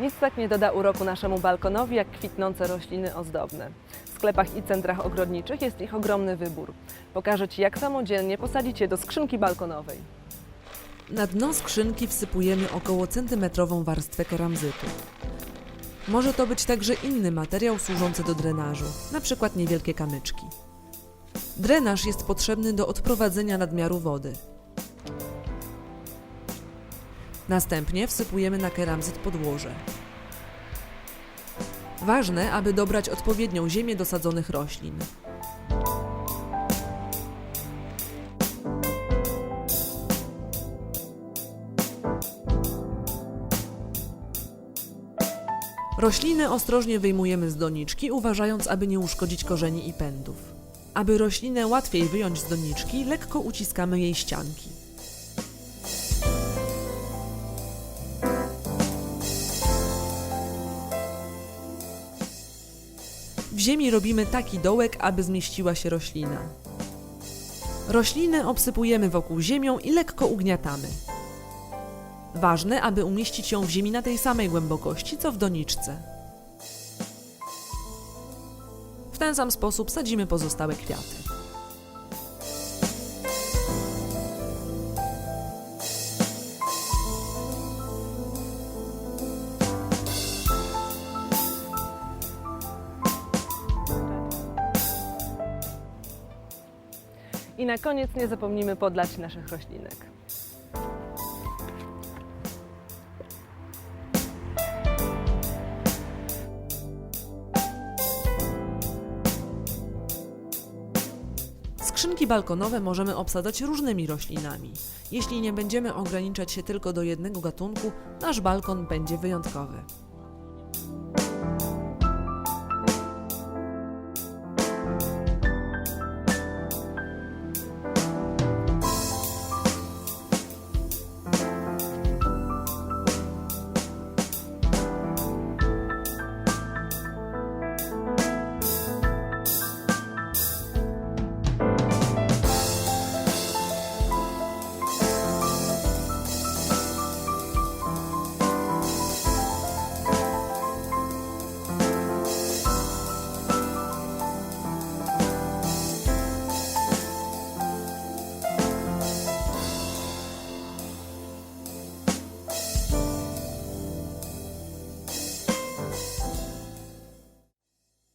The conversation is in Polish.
Nic tak nie doda uroku naszemu balkonowi, jak kwitnące rośliny ozdobne. W sklepach i centrach ogrodniczych jest ich ogromny wybór. Pokażę Ci, jak samodzielnie posadzić je do skrzynki balkonowej. Na dno skrzynki wsypujemy około centymetrową warstwę keramzytu. Może to być także inny materiał służący do drenażu, na przykład niewielkie kamyczki. Drenaż jest potrzebny do odprowadzenia nadmiaru wody. Następnie wsypujemy na keramzyt podłoże. Ważne, aby dobrać odpowiednią ziemię do sadzonych roślin. Rośliny ostrożnie wyjmujemy z doniczki, uważając, aby nie uszkodzić korzeni i pędów. Aby roślinę łatwiej wyjąć z doniczki, lekko uciskamy jej ścianki. W ziemi robimy taki dołek, aby zmieściła się roślina. Rośliny obsypujemy wokół ziemią i lekko ugniatamy. Ważne, aby umieścić ją w ziemi na tej samej głębokości, co w doniczce. W ten sam sposób sadzimy pozostałe kwiaty. I na koniec nie zapomnimy podlać naszych roślinek. Skrzynki balkonowe możemy obsadzać różnymi roślinami. Jeśli nie będziemy ograniczać się tylko do jednego gatunku, nasz balkon będzie wyjątkowy.